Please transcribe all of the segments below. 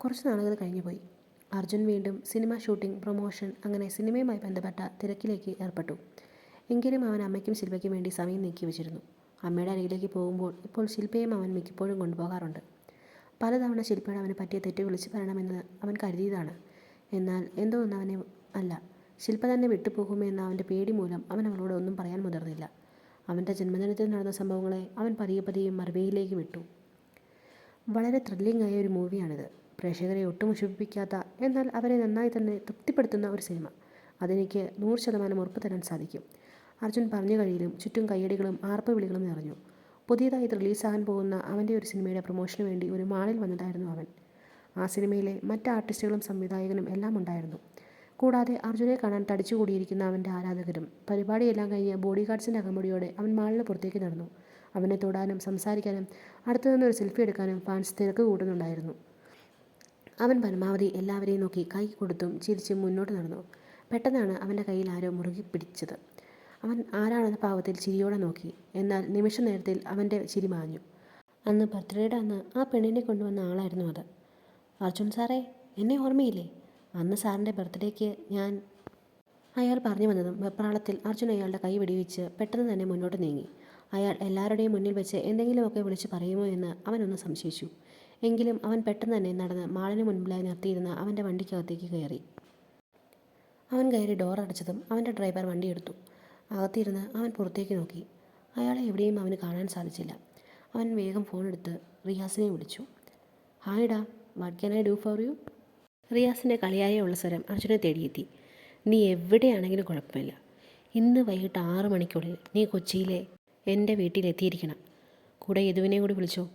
കുറച്ച് നാളുകൾ കഴിഞ്ഞു പോയി. അർജുൻ വീണ്ടും സിനിമ ഷൂട്ടിംഗ് പ്രൊമോഷൻ അങ്ങനെ സിനിമയുമായി ബന്ധപ്പെട്ട തിരക്കിലേക്ക് ഏർപ്പെട്ടു. എങ്കിലും അവൻ അമ്മയ്ക്കും ശില്പയ്ക്കും വേണ്ടി സമയം നീക്കി വെച്ചിരുന്നു. അമ്മയുടെ അരികിലേക്ക് പോകുമ്പോൾ ഇപ്പോൾ ശില്പയും അവൻ മിക്കപ്പോഴും കൊണ്ടുപോകാറുണ്ട്. പലതവണ ശില്പയുടെ അവന് പറ്റിയ തെറ്റ് വിളിച്ചു പറയണമെന്ന് അവൻ കരുതിയതാണ്. എന്നാൽ എന്തോ ഒന്ന് അവനെ അല്ല ശില്പ തന്നെ വിട്ടുപോകുമെന്ന അവന്റെ പേടി മൂലം അവൻ അവളോട് ഒന്നും പറയാൻ മുതിർന്നില്ല. അവന്റെ ജന്മദിനത്തിൽ നടന്ന സംഭവങ്ങളെ അവൻ പതിയെ പതിയെ മറുപടിയിലേക്ക് വിട്ടു. വളരെ ത്രില്ലിംഗ് ആയ ഒരു മൂവിയാണിത് പ്രേക്ഷകരെ ഒട്ടും മുഷിപ്പിക്കാത്ത എന്നാൽ അവരെ നന്നായി തന്നെ തൃപ്തിപ്പെടുത്തുന്ന ഒരു സിനിമ. അതെനിക്ക് നൂറ് ശതമാനം ഉറപ്പ് തരാൻ സാധിക്കും. അർജുൻ പറഞ്ഞു കഴിയിലും ചുറ്റും കയ്യടികളും ആർപ്പ് വിളികളും നിറഞ്ഞു. പുതിയതായി റിലീസാകാൻ പോകുന്ന അവന്റെ ഒരു സിനിമയുടെ പ്രൊമോഷന് വേണ്ടി ഒരു മാളിൽ വന്നതായിരുന്നു അവൻ. ആ സിനിമയിലെ മറ്റ് ആർട്ടിസ്റ്റുകളും സംവിധായകനും എല്ലാം ഉണ്ടായിരുന്നു. കൂടാതെ അർജുനെ കാണാൻ തടിച്ചുകൂടിയിരിക്കുന്ന അവന്റെ ആരാധകരും പരിപാടിയെല്ലാം കഴിഞ്ഞ് ബോഡി ഗാർഡ്സിന്റെ അകമ്പടിയോടെ അവൻ മാളിന് പുറത്തേക്ക് നടന്നു. അവനെ തൊടാനും സംസാരിക്കാനും അടുത്തു നിന്ന് ഒരു സെൽഫി എടുക്കാനും ഫാൻസ് തിരക്ക് കൂട്ടുന്നുണ്ടായിരുന്നു. അവൻ പരമാവധി എല്ലാവരെയും നോക്കി കൈ കൊടുത്തും ചിരിച്ചും മുന്നോട്ട് നടന്നു. പെട്ടെന്നാണ് അവന്റെ കയ്യിൽ ആരോ മുറുകി പിടിച്ചത്. അവൻ ആരാണെന്ന പാവത്തിൽ ചിരിയോടെ നോക്കി. എന്നാൽ നിമിഷ നേരത്തിൽ അവന്റെ ചിരി മാഞ്ഞു. അന്ന് ബർത്ത്ഡേയുടെ അന്ന് ആ പെണ്ണിനെ കൊണ്ടുവന്ന ആളായിരുന്നു അത്. അർജുൻ സാറേ എന്നെ ഓർമ്മയില്ലേ? അന്ന് സാറിന്റെ ബർത്ത്ഡേക്ക് ഞാൻ അയാൾ പറഞ്ഞു വന്നതും വെപ്രാളത്തിൽ അർജുൻ അയാളുടെ കൈ വെടിവെച്ച് പെട്ടെന്ന് തന്നെ മുന്നോട്ട് നീങ്ങി. അയാൾ എല്ലാവരുടെയും മുന്നിൽ വെച്ച് എന്തെങ്കിലുമൊക്കെ വിളിച്ച് പറയുമോ എന്ന് അവനൊന്ന് സംശയിച്ചു. എങ്കിലും അവൻ പെട്ടെന്ന് തന്നെ നടന്ന് മാളിന് മുൻപിലായി നിർത്തിയിരുന്ന അവന്റെ വണ്ടിക്കകത്തേക്ക് കയറി. അവൻ കയറി ഡോർ അടച്ചതും അവന്റെ ഡ്രൈവർ വണ്ടിയെടുത്തു അകത്തിരുന്ന് അവൻ പുറത്തേക്ക് നോക്കി. അയാളെ എവിടെയും അവന് കാണാൻ സാധിച്ചില്ല. അവൻ വേഗം ഫോൺ എടുത്ത് റിയാസിനെ വിളിച്ചു. ഹായ് ഡാ what can I do for you റിയാസിന്റെ കളിയായ ഉള്ള സ്വരം അർജുനെ തേടിയെത്തി. നീ എവിടെയാണെങ്കിലും കുഴപ്പമില്ല. ഇന്ന് വൈകിട്ട് ആറ് മണിക്കുള്ളിൽ നീ കൊച്ചിയിലെ എന്റെ വീട്ടിലെത്തിയിരിക്കണം. കൂടെ യദുവിനെ കൂടി വിളിച്ചോ?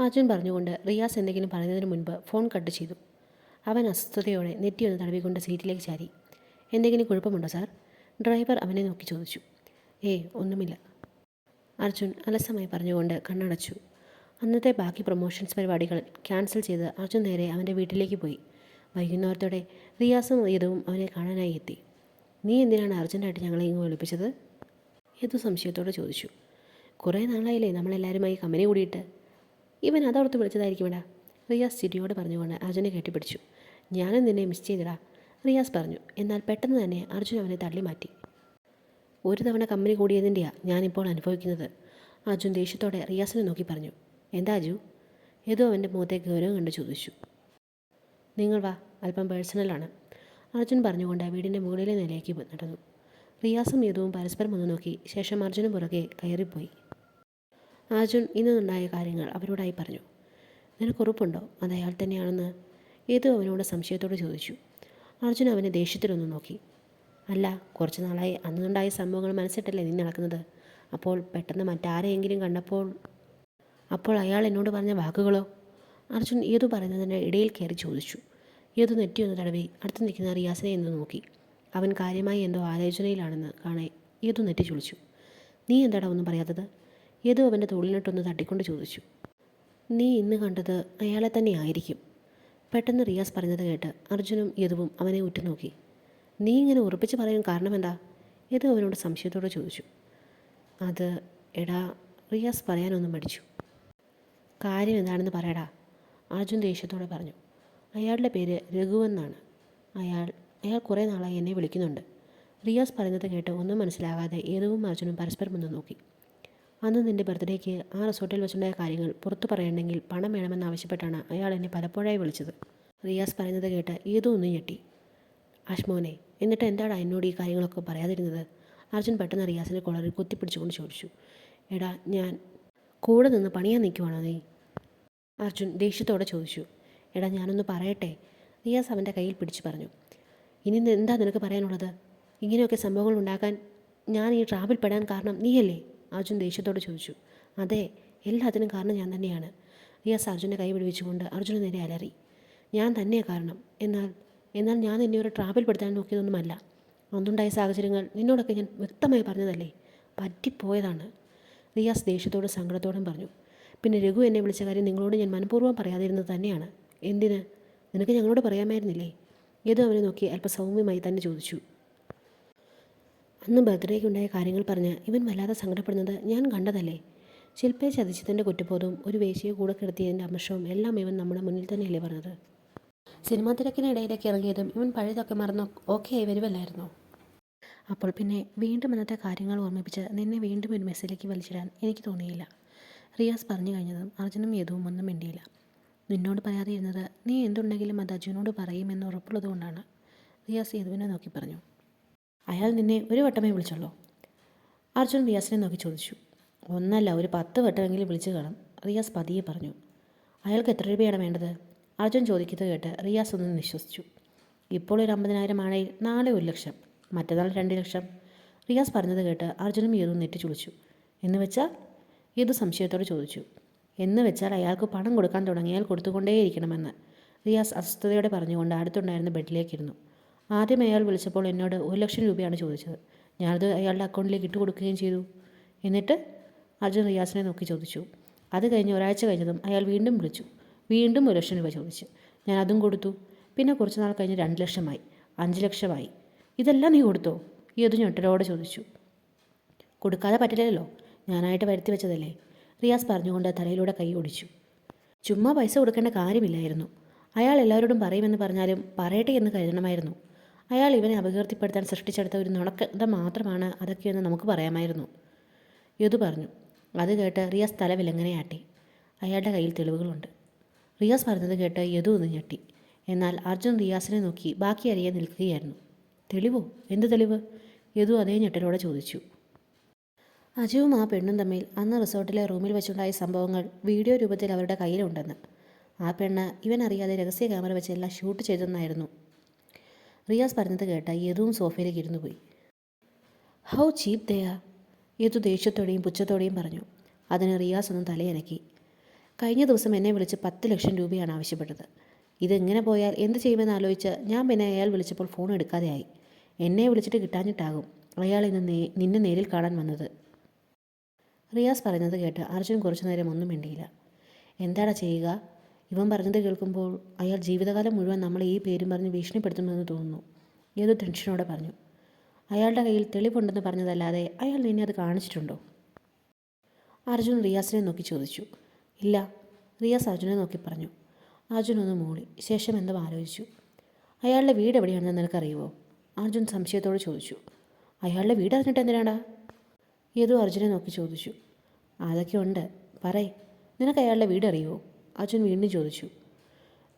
അർജുൻ പറഞ്ഞുകൊണ്ട് റിയാസ് എന്തെങ്കിലും പറയുന്നതിന് മുൻപ് ഫോൺ കട്ട് ചെയ്തു. അവൻ അസ്വസ്ഥതയോടെ നെറ്റിയൊന്ന് തടവിക്കൊണ്ട് സീറ്റിലേക്ക് ചാരി. എന്തെങ്കിലും കുഴപ്പമുണ്ടോ സാർ? ഡ്രൈവർ അവനെ നോക്കി ചോദിച്ചു. ഏയ് ഒന്നുമില്ല. അർജുൻ അലസമായി പറഞ്ഞുകൊണ്ട് കണ്ണടച്ചു. അന്നത്തെ ബാക്കി പ്രൊമോഷൻസ് പരിപാടികൾ ക്യാൻസൽ ചെയ്ത് അർജുൻ നേരെ അവന്റെ വീട്ടിലേക്ക് പോയി. വൈകുന്നേരത്തോടെ റിയാസും യദുവും അവനെ കാണാനായി എത്തി. നീ എന്തിനാണ് അർജന്റായിട്ട് ഞങ്ങളെ ഇങ്ങ് വിളിപ്പിച്ചത്? യദു സംശയത്തോടെ ചോദിച്ചു. കുറേ നാളായില്ലേ നമ്മളെല്ലാവരുമായി കമ്പനി കൂടിയിട്ട്. ഇവൻ അതോർത്ത് വിളിച്ചതായിരിക്കും ഇടാ റിയാസ് ചിരിയോട് പറഞ്ഞുകൊണ്ട് അർജുനെ കെട്ടിപ്പിടിച്ചു ഞാനും നിന്നെ മിസ് ചെയ്തിടാ റിയാസ് പറഞ്ഞു. എന്നാൽ പെട്ടെന്ന് തന്നെ അർജുൻ അവനെ തള്ളി മാറ്റി. ഒരു തവണ കമ്പനി കൂടിയതിന്റെയാ ഞാനിപ്പോൾ അനുഭവിക്കുന്നത്. അർജുൻ ദേഷ്യത്തോടെ റിയാസിനെ നോക്കി പറഞ്ഞു. എന്താ അജു? ഏതോ അവന്റെ മുഖത്തെ ഗൗരവം കണ്ട് ചോദിച്ചു. നിങ്ങൾ വാ അല്പം പേഴ്സണലാണ് അർജുൻ പറഞ്ഞുകൊണ്ട് വീടിന്റെ മുകളിലെ നിലയ്ക്ക് നടന്നു. റിയാസും യദുവും പരസ്പരം ഒന്ന് നോക്കി. ശേഷം അർജുനും പുറകെ കയറിപ്പോയി. അർജുൻ ഇന്നുണ്ടായ കാര്യങ്ങൾ അവരോടായി പറഞ്ഞു. നിനക്ക് ഉറപ്പുണ്ടോ? അത് അയാൾ തന്നെയാണെന്ന് ഏതു അവനോട് സംശയത്തോട് ചോദിച്ചു. അർജുൻ അവനെ ദേഷ്യത്തിലൊന്ന് നോക്കി. അല്ല കുറച്ച് നാളായി അന്നുണ്ടായ സംഭവങ്ങൾ മനസ്സിട്ടല്ലേ നീ നടക്കുന്നത്? അപ്പോൾ പെട്ടെന്ന് മറ്റാരെയെങ്കിലും കണ്ടപ്പോൾ അപ്പോൾ അയാൾ എന്നോട് പറഞ്ഞ വാക്കുകളോ? അർജുൻ ഏതു പറയുന്നതിന് ഇടയിൽ കയറി ചോദിച്ചു. ഏതു നെറ്റിയൊന്ന് തടവി അടുത്ത് നിൽക്കുന്ന റിയാസിനെ എന്ന് നോക്കി. അവൻ കാര്യമായി എന്തോ ആലോചനയിലാണെന്ന് കാണെ ഏതു നെറ്റി ചൊളിച്ചു നീ എന്താടാ ഒന്നും പറയാത്തത്? ഏതു അവന്റെ തോളിനിട്ടൊന്ന് തട്ടിക്കൊണ്ട് ചോദിച്ചു. നീ ഇന്ന് കണ്ടത് അയാളെ തന്നെ ആയിരിക്കും. പെട്ടെന്ന് റിയാസ് പറഞ്ഞത് കേട്ട് അർജുനും യദുവും അവനെ ഉറ്റുനോക്കി. നീ ഇങ്ങനെ ഉറപ്പിച്ച് പറയാൻ കാരണമെന്താ യദു അവനോട് സംശയത്തോടെ ചോദിച്ചു. അത് എടാ റിയാസ് പറയാനൊന്നും മടിച്ചു. കാര്യം എന്താണെന്ന് പറയടാ അർജുൻ ദേഷ്യത്തോടെ പറഞ്ഞു. അയാളുടെ പേര് രഘുവെന്നാണ് അയാൾ അയാൾ കുറേ നാളായി എന്നെ വിളിക്കുന്നുണ്ട്. റിയാസ് പറയുന്നത് കേട്ട് ഒന്നും മനസ്സിലാകാതെ ഏതവും അർജുനും പരസ്പരം ഒന്ന് നോക്കി. അന്ന് നിന്റെ ബർത്ത്ഡേക്ക് ആ റിസോർട്ടിൽ വെച്ചുണ്ടായ കാര്യങ്ങൾ പുറത്തു പറയണമെങ്കിൽ പണം വേണമെന്നാവശ്യപ്പെട്ടാണ് അയാൾ എന്നെ പലപ്പോഴായി വിളിച്ചത്. റിയാസ് പറയുന്നത് കേട്ട് ഏതോ ഒന്ന് ഞെട്ടി. അഷ്മോനെ എന്നിട്ട് എന്താണ് എന്നോട് ഈ കാര്യങ്ങളൊക്കെ പറയാതിരുന്നത്? അർജുൻ പെട്ടെന്ന് റിയാസിന്റെ കൊളറിൽ കുത്തിപ്പിടിച്ചുകൊണ്ട് ചോദിച്ചു. എടാ ഞാൻ കൂടെ നിന്ന് പണിയാൻ നിൽക്കുവാണോ നീ? അർജുൻ ദേഷ്യത്തോടെ ചോദിച്ചു. എടാ ഞാനൊന്ന് പറയട്ടെ? റിയാസ് അവന്റെ കയ്യിൽ പിടിച്ചു പറഞ്ഞു. ഇനി എന്താ നിനക്ക് പറയാനുള്ളത്? ഇങ്ങനെയൊക്കെ സംഭവങ്ങൾ ഉണ്ടാക്കാൻ ഞാൻ ഈ ട്രാവൽ പെടാൻ കാരണം നീയല്ലേ? അർജുൻ ദേഷ്യത്തോട് ചോദിച്ചു അതെ എല്ലാത്തിനും കാരണം ഞാൻ തന്നെയാണ്. റിയാസ് അർജുനെ കൈ പിടിവിച്ചുകൊണ്ട് അർജുന് നേരെ അലറി ഞാൻ തന്നെയാണ് കാരണം. എന്നാൽ എന്നാൽ ഞാൻ നിന്നെ ഒരു ട്രാവൽ പെടുത്താൻ നോക്കിയതൊന്നുമല്ല. അന്നുണ്ടായ സാഹചര്യങ്ങൾ നിന്നോടൊക്കെ ഞാൻ വ്യക്തമായി പറഞ്ഞതല്ലേ? പറ്റിപ്പോയതാണ്. റിയാസ് ദേഷ്യത്തോടും സങ്കടത്തോടും പറഞ്ഞു. പിന്നെ രഘു എന്നെ വിളിച്ച കാര്യം നിങ്ങളോട് ഞാൻ മനഃപൂർവം പറയാതിരുന്നത് തന്നെയാണ്. എന്തിന്? നിനക്ക് ഞങ്ങളോട് പറയാമായിരുന്നില്ലേ? ഏതോ അവനെ നോക്കി അല്പം സൗമ്യമായി തന്നെ ചോദിച്ചു. അന്ന് ബർത്ത്ഡേക്കുണ്ടായ കാര്യങ്ങൾ പറഞ്ഞ് ഇവൻ വല്ലാതെ സങ്കടപ്പെടുന്നത് ഞാൻ കണ്ടതല്ലേ? ശില്പയെ ചതിച്ചതിന്റെ കുറ്റബോധവും ഒരു വേശിയെ കൂടെ കിടത്തിയതിന്റെ അമർഷവും എല്ലാം ഇവൻ നമ്മുടെ മുന്നിൽ തന്നെയല്ലേ പറഞ്ഞത്. സിനിമാ തിരക്കിനിടയിലേക്ക് ഇറങ്ങിയതും ഇവൻ പഴയതൊക്കെ മറന്നു ഓക്കെ ആയി വരുമല്ലായിരുന്നോ അപ്പോൾ പിന്നെ വീണ്ടും അന്നത്തെ കാര്യങ്ങൾ ഓർമ്മിപ്പിച്ച് നിന്നെ വീണ്ടും ഒരു മെസ്സിലേക്ക് വലിച്ചിടാൻ എനിക്ക് തോന്നിയില്ല. റിയാസ് പറഞ്ഞു കഴിഞ്ഞതും അർജുനും യദുവും ഒന്നും മിണ്ടിയില്ല. നിന്നോട് പറയാതെ ഇരുന്നത് നീ എന്തുണ്ടെങ്കിലും അത് അർജുനോട് പറയുമെന്ന് ഉറപ്പുള്ളതുകൊണ്ടാണ്. റിയാസ് യദുവിനെ നോക്കി പറഞ്ഞു. അയാൾ നിന്നെ ഒരു വട്ടമേ വിളിച്ചുള്ളൂ. അർജുൻ റിയാസിനെ നോക്കി ചോദിച്ചു. ഒന്നല്ല ഒരു പത്ത് വട്ടമെങ്കിലും വിളിച്ചു കാണും റിയാസ് പതിയെ പറഞ്ഞു. അയാൾക്ക് എത്ര രൂപയാണ് വേണ്ടത്? അർജുൻ ചോദിക്കുന്നത് കേട്ട് റിയാസ് ഒന്ന് വിശ്വസിച്ചു. ഇപ്പോൾ ഒരു അമ്പതിനായിരം ആണെങ്കിൽ നാളെ ഒരു ലക്ഷം മറ്റന്നാൾ രണ്ട് ലക്ഷം. റിയാസ് പറഞ്ഞത് കേട്ട് അർജുനും ഏതും നെറ്റി ചുളിച്ചു. എന്ന് വെച്ചാൽ ഏത് സംശയത്തോടെ ചോദിച്ചു. എന്ന് വെച്ചാൽ അയാൾക്ക് പണം കൊടുക്കാൻ തുടങ്ങിയാൽ കൊടുത്തുകൊണ്ടേയിരിക്കണമെന്ന്. റിയാസ് അസ്വസ്ഥതയോടെ പറഞ്ഞുകൊണ്ട് അടുത്തുണ്ടായിരുന്ന ബെഡിലേക്കിരുന്നു. ആദ്യം അയാൾ വിളിച്ചപ്പോൾ എന്നോട് ഒരു ലക്ഷം രൂപയാണ് ചോദിച്ചത്. ഞാനത് അയാളുടെ അക്കൗണ്ടിലേക്ക് ഇട്ട് കൊടുക്കുകയും ചെയ്തു. എന്നിട്ട് അർജുൻ റിയാസിനെ നോക്കി ചോദിച്ചു. അത് കഴിഞ്ഞ് ഒരാഴ്ച കഴിഞ്ഞതും അയാൾ വീണ്ടും വിളിച്ചു. വീണ്ടും ഒരു ലക്ഷം രൂപ ചോദിച്ചു. ഞാൻ അതും കൊടുത്തു. പിന്നെ കുറച്ച് നാൾ കഴിഞ്ഞ് രണ്ട് ലക്ഷമായി. അഞ്ച് ലക്ഷമായി. ഇതെല്ലാം നീ കൊടുത്തോ? ഈ അത് ഞെട്ടലോടെ ചോദിച്ചു. കൊടുക്കാതെ പറ്റില്ലല്ലോ. ഞാനായിട്ട് വരുത്തി വെച്ചതല്ലേ? റിയാസ് പറഞ്ഞുകൊണ്ട് തലയിലൂടെ കൈ ഓടിച്ചു. ചുമ്മാ പൈസ കൊടുക്കേണ്ട കാര്യമില്ലായിരുന്നു. അയാൾ എല്ലാവരോടും പറയുമെന്ന് പറഞ്ഞാലും പറയട്ടെ എന്ന് കരുതണമായിരുന്നു. അയാൾ ഇവനെ അപകീർത്തിപ്പെടുത്താൻ സൃഷ്ടിച്ചെടുത്ത ഒരു നുണക്കഥ മാത്രമാണ് അതൊക്കെയെന്ന് നമുക്ക് പറയാമായിരുന്നു. യദു പറഞ്ഞു അത് കേട്ട് റിയാസ് തല വിലങ്ങനെയാട്ടി അയാളുടെ കയ്യിൽ തെളിവുകളുണ്ട്. റിയാസ് പറഞ്ഞത് കേട്ട് യദു ഒന്ന് ഞെട്ടി. എന്നാൽ അർജുൻ റിയാസിനെ നോക്കി ബാക്കി അറിയാൻ നിൽക്കുകയായിരുന്നു. തെളിവോ? എന്ത് തെളിവ്? യദു അതേ ഞെട്ടലോടെ ചോദിച്ചു. അജുവും ആ പെണ്ണും തമ്മിൽ അന്ന് റിസോർട്ടിലെ റൂമിൽ വെച്ചുണ്ടായ സംഭവങ്ങൾ വീഡിയോ രൂപത്തിൽ അവരുടെ കയ്യിലുണ്ടെന്ന്. ആ പെണ്ണ് ഇവൻ അറിയാതെ രഹസ്യ ക്യാമറ വെച്ചെല്ലാം ഷൂട്ട് ചെയ്തെന്നായിരുന്നു. റിയാസ് പറഞ്ഞത് കേട്ട യദുവും സോഫയിലേക്ക് ഇരുന്നു പോയി. ഹൗ ചീപ്പ് ദയാ യദു ദേഷ്യത്തോടെയും പുച്ഛത്തോടെയും പറഞ്ഞു. അതിന് റിയാസ് ഒന്നും തലയനക്കി. കഴിഞ്ഞ ദിവസം എന്നെ വിളിച്ച് പത്ത് ലക്ഷം രൂപയാണ് ആവശ്യപ്പെട്ടത്. ഇതെങ്ങനെ പോയാൽ എന്ത് ചെയ്യുമെന്ന് ആലോചിച്ച് ഞാൻ പിന്നെ അയാൾ വിളിച്ചപ്പോൾ ഫോൺ എടുക്കാതെയായി എന്നെ വിളിച്ചിട്ട് കിട്ടാഞ്ഞിട്ടാകും അയാൾ ഇന്ന് നേ നിന്നെ നേരിൽ കാണാൻ വന്നത്. റിയാസ് പറയുന്നത് കേട്ട് അർജുൻ കുറച്ചു നേരം ഒന്നും മിണ്ടിയില്ല. എന്താടാ ചെയ്യുക? ഇവൻ പറഞ്ഞത് കേൾക്കുമ്പോൾ അയാൾ ജീവിതകാലം മുഴുവൻ നമ്മളെ ഈ പേരും പറഞ്ഞ് ഭീഷണിപ്പെടുത്തുമെന്ന് തോന്നുന്നു. ഏതോ ടെൻഷനോടെ പറഞ്ഞു അയാളുടെ കയ്യിൽ തെളിവുണ്ടെന്ന് പറഞ്ഞതല്ലാതെ അയാൾ നിന്നെ അത് കാണിച്ചിട്ടുണ്ടോ? അർജുൻ റിയാസിനെ നോക്കി ചോദിച്ചു. ഇല്ല റിയാസ് അർജുനെ നോക്കി പറഞ്ഞു. അർജുൻ ഒന്ന് മൂളി. ശേഷം എന്തോ ആലോചിച്ചു. അയാളുടെ വീട് എവിടെയാണെന്ന് നിനക്കറിയുമോ അർജുൻ സംശയത്തോട് ചോദിച്ചു. അയാളുടെ വീട് അറിഞ്ഞിട്ട് എന്തിനാടാ? ഏതോ അർജുനെ നോക്കി ചോദിച്ചു. അതൊക്കെ ഉണ്ട്. പറയ്. നിനക്ക് അയാളുടെ വീട് അറിയുമോ അർജുൻ വീണ്ടും ചോദിച്ചു.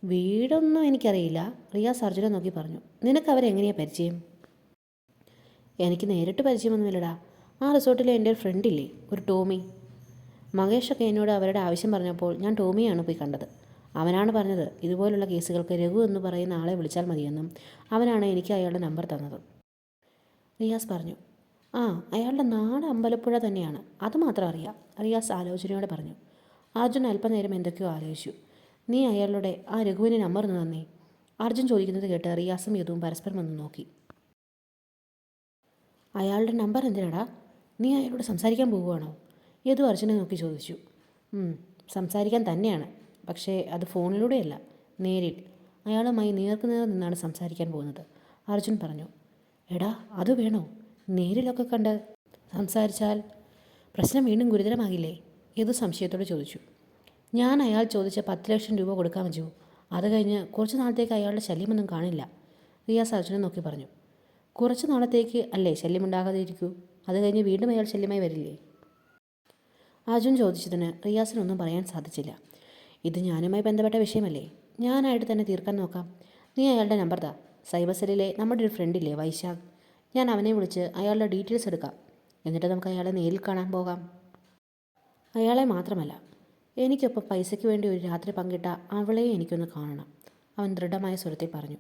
വീടൊന്നും എനിക്കറിയില്ല റിയാസ് അർജുനെ നോക്കി പറഞ്ഞു. നിനക്ക് അവരെ എങ്ങനെയാണ് പരിചയം? എനിക്ക് നേരിട്ട് പരിചയമൊന്നുമില്ലടാ. ആ റിസോർട്ടിലെ എന്റെ ഒരു ഫ്രണ്ടില്ലേ ഒരു ടോമി. മഹേഷൊക്കെ എന്നോട് അവരുടെ ആവശ്യം പറഞ്ഞപ്പോൾ ഞാൻ ടോമിയാണ് പോയി കണ്ടത്. അവനാണ് പറഞ്ഞത് ഇതുപോലുള്ള കേസുകൾക്ക് രഘു എന്ന് പറയുന്ന ആളെ വിളിച്ചാൽ മതിയെന്നും അവനാണ് എനിക്ക് അയാളുടെ നമ്പർ തന്നത്. റിയാസ് പറഞ്ഞു. ആ അയാളുടെ നാട് അമ്പലപ്പുഴ തന്നെയാണ്. അതുമാത്രം അറിയാം റിയാസ് ആലോചനയോടെ പറഞ്ഞു. അർജുൻ അല്പനേരം എന്തൊക്കെയോ ആലോചിച്ചു. നീ അയാളുടെ ആ രഘുവിനെ നമ്പർ തന്നേ അർജുൻ ചോദിക്കുന്നത് കേട്ട് റിയാസും യദുവും പരസ്പരം ഒന്ന് നോക്കി. അയാളുടെ നമ്പർ എന്തിനാടാ? നീ അയാളോട് സംസാരിക്കാൻ പോവുകയാണോ? യദു അർജുനെ നോക്കി ചോദിച്ചു. സംസാരിക്കാൻ തന്നെയാണ്. പക്ഷേ അത് ഫോണിലൂടെയല്ല നേരിൽ. അയാളുമായി നേർക്കുനേർ നിന്നാണ് സംസാരിക്കാൻ പോകുന്നത്. അർജുൻ പറഞ്ഞു. എടാ അത് വേണോ? നേരിലൊക്കെ കണ്ട് സംസാരിച്ചാൽ പ്രശ്നം വീണ്ടും ഗുരുതരമാകില്ലേ? യദു സംശയത്തോടെ ചോദിച്ചു. ഞാൻ അയാൾ ചോദിച്ച പത്ത് ലക്ഷം രൂപ കൊടുക്കാൻ വെച്ചു അത് കഴിഞ്ഞ് കുറച്ച് നാളത്തേക്ക് അയാളുടെ ശല്യമൊന്നും കാണില്ല റിയാസ് അർജുനെ നോക്കി പറഞ്ഞു. കുറച്ച് നാളത്തേക്ക് അല്ലേ ശല്യമുണ്ടാകാതെ ഇരിക്കൂ അത് കഴിഞ്ഞ് വീണ്ടും അയാൾ ശല്യമായി വരില്ലേ? അർജുൻ ചോദിച്ചതിന് റിയാസിനൊന്നും പറയാൻ സാധിച്ചില്ല. ഇത് ഞാനുമായി ബന്ധപ്പെട്ട വിഷയമല്ലേ? ഞാനായിട്ട് തന്നെ തീർക്കാൻ നോക്കാം. നീ അയാളുടെ നമ്പർ താ. സൈബർ സെല്ലിലെ നമ്മുടെ ഒരു ഫ്രണ്ടില്ലേ വൈശാഖ്? ഞാൻ അവനെ വിളിച്ച് അയാളുടെ ഡീറ്റെയിൽസ് എടുക്കാം. എന്നിട്ട് നമുക്ക് അയാളെ നേരിൽ കാണാൻ പോകാം. അയാളെ മാത്രമല്ല എനിക്കൊപ്പം പൈസയ്ക്ക് വേണ്ടി ഒരു രാത്രി പങ്കിട്ട അവളെയും എനിക്കൊന്ന് കാണണം അവൻ ദൃഢമായ സ്വരത്തിൽ പറഞ്ഞു.